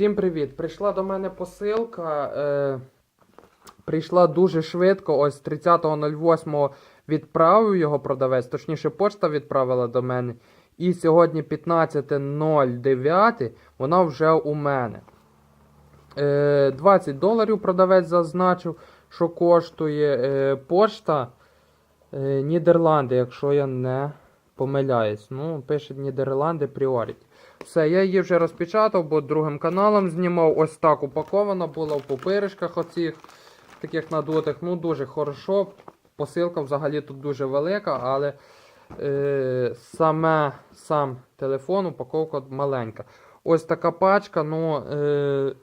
Всім привіт! Прийшла до мене посилка. Е, прийшла дуже швидко. Ось 30.08 відправив його продавець, точніше, почта відправила до мене. І сьогодні 15.09 вона вже у мене. Е, 20 доларів продавець зазначив, що коштує е, почта е, Нідерланди, якщо я не помиляюсь. Ну, пише Нідерланди Priority. Все, я її вже розпечатав, бо другим каналом знімав. Ось так упакована була в папиришках оцих таких надутих. Ну, дуже хорошо. Посилка взагалі тут дуже велика, але е, саме сам телефон, упаковка маленька. Ось така пачка, ну е,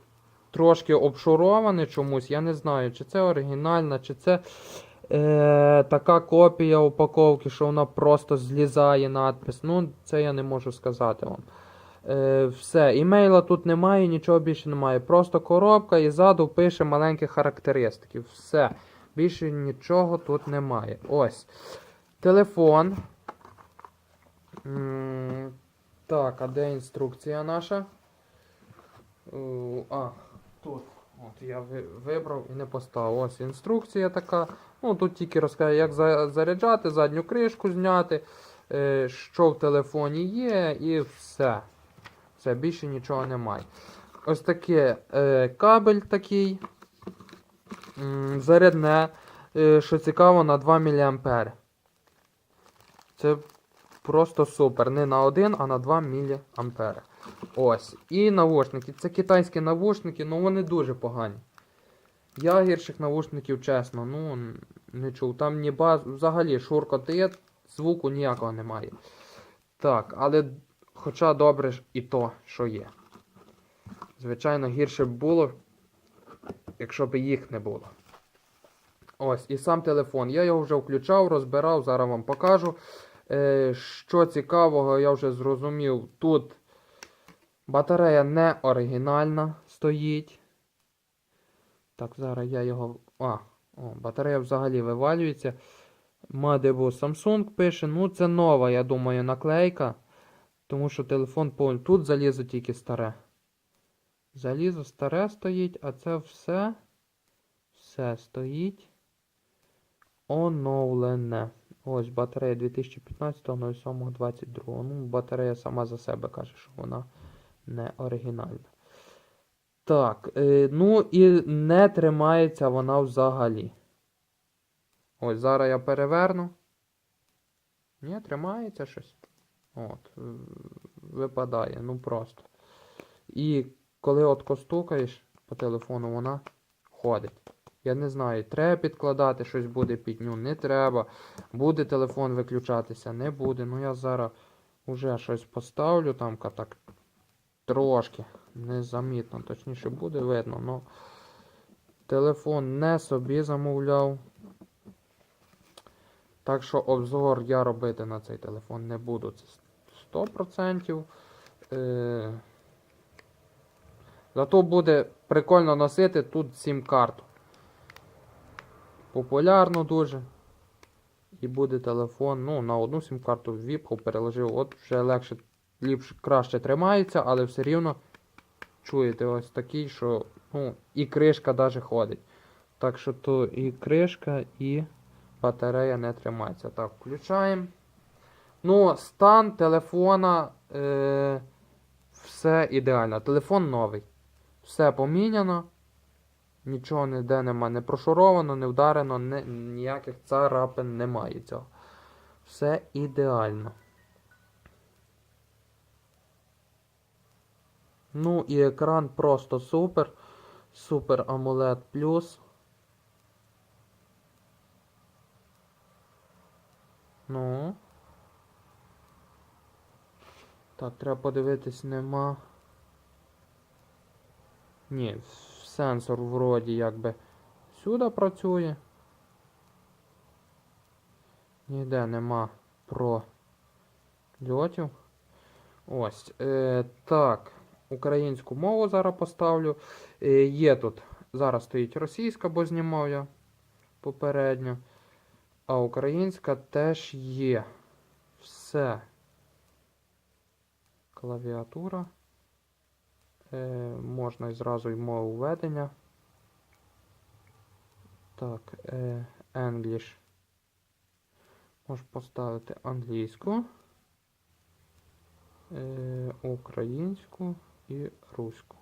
трошки обшурований чомусь. Я не знаю, чи це оригінальна, чи це е, така копія упаковки, що вона просто злізає надпис. Ну, це я не можу сказати вам. Е, все, імейла тут немає, нічого більше немає. Просто коробка і ззаду пише маленькі характеристики. Все. Більше нічого тут немає. Ось. Телефон. Так, а де інструкція наша? А, тут. От я вибрав і не поставив. Ось інструкція така. Ну, тут тільки розказує, як за- заряджати, задню кришку зняти, е, що в телефоні є, і все. Все, більше нічого немає. Ось таке е, кабель такий. Зарядне, е, що цікаво, на 2 мА. Це просто супер. Не на 1, а на 2 мА. Ось. І навушники. Це китайські навушники, але вони дуже погані. Я гірших навушників, чесно, ну не чув. Там ні баз, взагалі шуркоти, звуку ніякого немає. Так, але хоча добре ж і то, що є. Звичайно, гірше б було, якщо б їх не було. Ось, і сам телефон. Я його вже включав, розбирав, зараз вам покажу. Е, що цікавого, я вже зрозумів, тут батарея не оригінальна стоїть. Так, зараз я його. А, о, батарея взагалі вивалюється. Мадебу Samsung пише. Ну, це нова, я думаю, наклейка. Тому що телефон повністю. Тут залізо тільки старе. Залізо старе стоїть, а це все. Все стоїть. Оновлене. Ось батарея 2015.07.22. Ну, батарея сама за себе каже, що вона не оригінальна. Так, е, ну і не тримається вона взагалі. Ось зараз я переверну. Ні, тримається щось. От, е, випадає, ну просто. І коли от костукаєш по телефону, вона ходить. Я не знаю, треба підкладати, щось буде підню, не треба. Буде телефон виключатися, не буде. Ну я зараз вже щось поставлю там так трошки незамітно, точніше буде видно, но телефон не собі замовляв. Так що обзор я робити на цей телефон не буду. Це 100%. Е... Зато буде прикольно носити тут сім-карту. Популярно дуже. І буде телефон. Ну, на одну сім-карту ввіпхав, переложив. От вже легше, ліпше, краще тримається, але все рівно чуєте ось такий, що ну, і кришка навіть ходить. Так що то і кришка, і батарея не тримається. Так, включаємо. Ну, стан телефона. Е, все ідеально. Телефон новий. Все поміняно. Нічого ніде нема, не прошуровано, не вдарено, не, ніяких царапин немає цього. Все ідеально. Ну і екран просто супер. Супер AMOLED Plus. Ну. Так, треба подивитись, нема. Ні, сенсор вроді якби сюди працює. Ніде нема про льотів. Ось. Е, так, українську мову зараз поставлю. Е, є тут. Зараз стоїть російська, бо знімав я попередньо. А українська теж є. Все. Клавіатура. Е, можна і зразу й мову введення. Так, е, English. Можеш поставити англійську, е, українську і руську.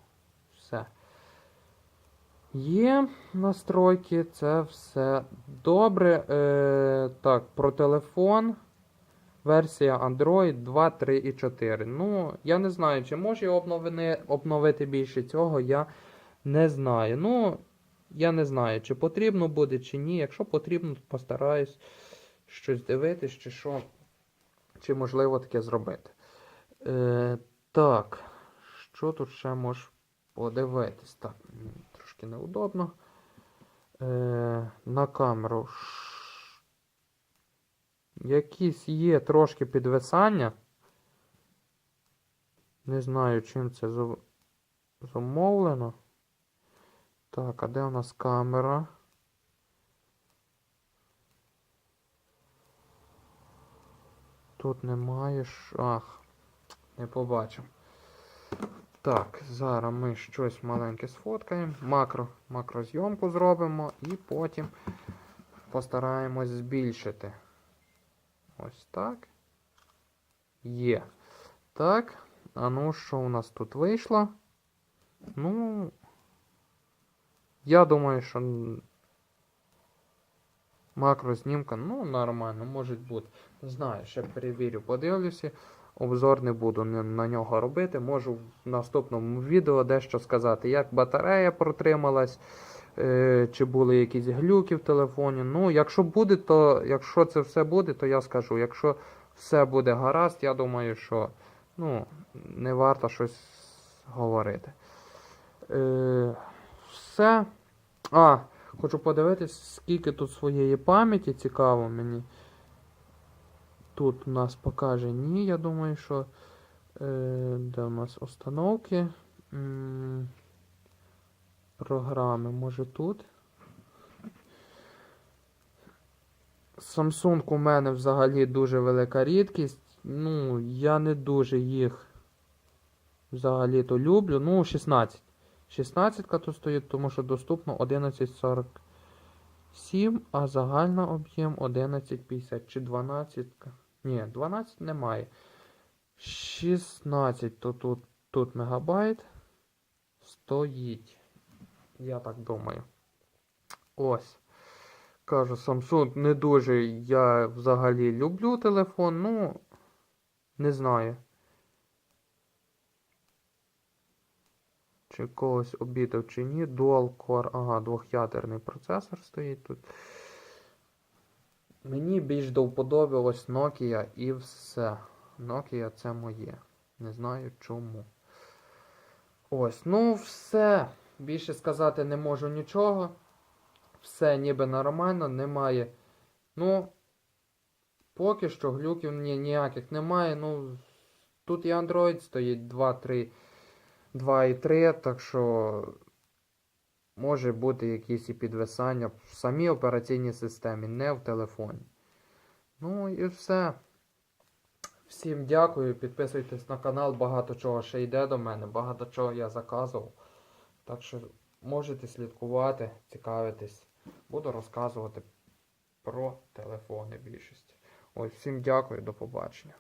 Все. Є настройки, це все добре. Е, так, про телефон. Версія Android 2, 3 і 4. Ну, я не знаю, чи можу обновини, обновити більше цього, я не знаю. Ну, я не знаю, чи потрібно буде, чи ні. Якщо потрібно, то постараюсь щось дивитись, чи що, чи можливо таке зробити. Е, так, що тут ще можеш подивитись? Так, трошки неудобно. Е, на камеру. Якісь є трошки підвисання. Не знаю, чим це зумовлено. Так, а де у нас камера? Тут немає. Ах, не побачив. Так, зараз ми щось маленьке сфоткаємо. Макро, макрозйомку зробимо і потім постараємось збільшити. Ось так. Є. Так. А ну, що у нас тут вийшло? Ну. Я думаю, що макрознімка, ну, нормально, може бути. Не знаю, ще перевірю, подивлюся. Обзор не буду на нього робити. Можу в наступному відео дещо сказати, як батарея протрималась, чи були якісь глюки в телефоні. Ну, якщо буде, то якщо це все буде, то я скажу. Якщо все буде гаразд, я думаю, що ну, не варто щось говорити. Е, все. А, хочу подивитись, скільки тут своєї пам'яті цікаво мені. Тут у нас покаже ні, я думаю, що. Е, де у нас установки? М, Програми, може тут. Samsung у мене взагалі дуже велика рідкість. Ну, я не дуже їх взагалі-то люблю. Ну, 16. 16 тут стоїть, тому що доступно 11.47, а загальний об'єм 11.50 чи 12. Ні, 12 немає. 16 то тут, тут мегабайт стоїть. Я так думаю. Ось. Кажу, Samsung не дуже я взагалі люблю телефон, ну, не знаю. Чи когось обідав чи ні. Dual Core, ага, двох'ядерний процесор стоїть тут. Мені більш до Nokia і все. Nokia це моє. Не знаю чому. Ось, ну все. Більше сказати не можу нічого. Все ніби нормально, немає. Ну, поки що глюків ні, ніяких немає. Ну, тут і Android стоїть 2.3, 2.3, так що може бути якісь і підвисання в самій операційній системі, не в телефоні. Ну і все. Всім дякую, підписуйтесь на канал, багато чого ще йде до мене, багато чого я заказував. Так що можете слідкувати, цікавитись. Буду розказувати про телефони більшості. Ось, всім дякую, до побачення.